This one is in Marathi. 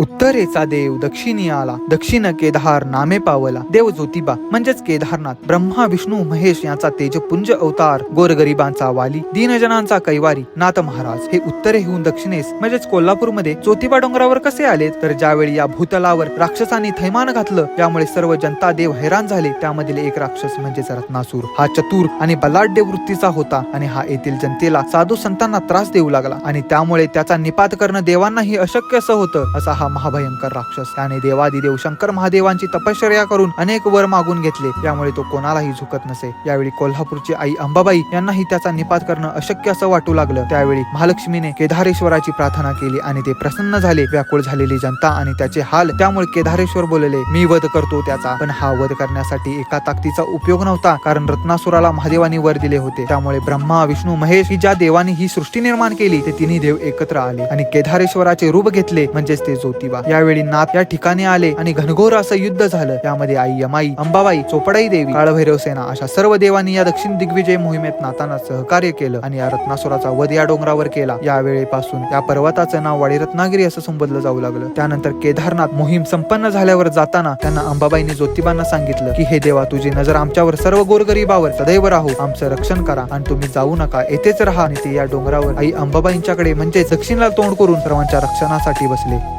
उत्तरेचा देव दक्षिणी आला दक्षिण केदार नामे पावला देव ज्योतिबा म्हणजेच केदारनाथ ब्रह्मा विष्णू महेश यांचा तेजपुंज अवतार गोरगरिबांचा वाली दीनजनांचा कैवारी नाथ महाराज. हे उत्तरेहून दक्षिणेस म्हणजेच कोल्हापूरमध्ये ज्योतिबा डोंगरावर कसे आले? तर ज्यावेळी या भूतलावर राक्षसांनी थैमान घातलं त्यामुळे सर्व जनता देव हैराण झाले. त्यामधील एक राक्षस म्हणजेच रत्नासूर. हा चतुर आणि बलाढ्य वृत्तीचा होता आणि हा येथील जनतेला साधू संतांना त्रास देऊ लागला आणि त्यामुळे त्याचा निपात करणं देवांनाही अशक्य असं होतं असा हा महाभयंकर राक्षस. त्याने देवादिदेव शंकर महादेवांची तपश्चर्या करून अनेक वर मागून घेतले. त्यामुळे तो कोणालाही झुकत नसे. यावेळी कोल्हापूरची आई अंबाबाई यांनाही त्याचा निपात करणं अशक्य असं वाटू लागलं. त्यावेळी महालक्ष्मीने केदारेश्वराची प्रार्थना केली आणि ते प्रसन्न झाले. व्याकुळ झालेली जनता आणि त्याचे हाल त्यामुळे केदारेश्वर बोलले मी वध करतो त्याचा. पण हा वध करण्यासाठी एका ताकदीचा उपयोग नव्हता. कारण रत्नासुराला महादेवानी वर दिले होते. त्यामुळे ब्रह्मा विष्णू महेश ही ज्या देवानी ही सृष्टी निर्माण केली ते तिन्ही देव एकत्र आले आणि केदारेश्वराचे रूप घेतले. म्हणजेच ते ज्योतिबा यावेळी नाथ या ठिकाणी आले आणि घनघोर असं युद्ध झालं. त्यामध्ये आई यमाई अंबाबाई चोपडाई देवी काळभैरव सेना अशा सर्व देवांनी या दक्षिण दिग्विजय मोहिमेत नाताना सहकार्य केलं आणि या रत्नासुराचा वध या डोंगरावर केला. यावेळेपासून या पर्वताचं नाव वाडी रत्नागिरी असं संबोधलं जाऊ लागलं. त्यानंतर केदारनाथ मोहीम संपन्न झाल्यावर जाताना त्यांना अंबाबाईंनी ज्योतिबांना सांगितलं की हे देवा तुझी नजर आमच्यावर सर्व गोरगरीबावर. सदैव राहू. आमचं रक्षण करा आणि तुम्ही जाऊ नका. येथेच राहा. आणि ते या डोंगरावर आई अंबाबाईंच्याकडे म्हणजे दक्षिणला तोंड करून सर्वांच्या रक्षणासाठी बसले.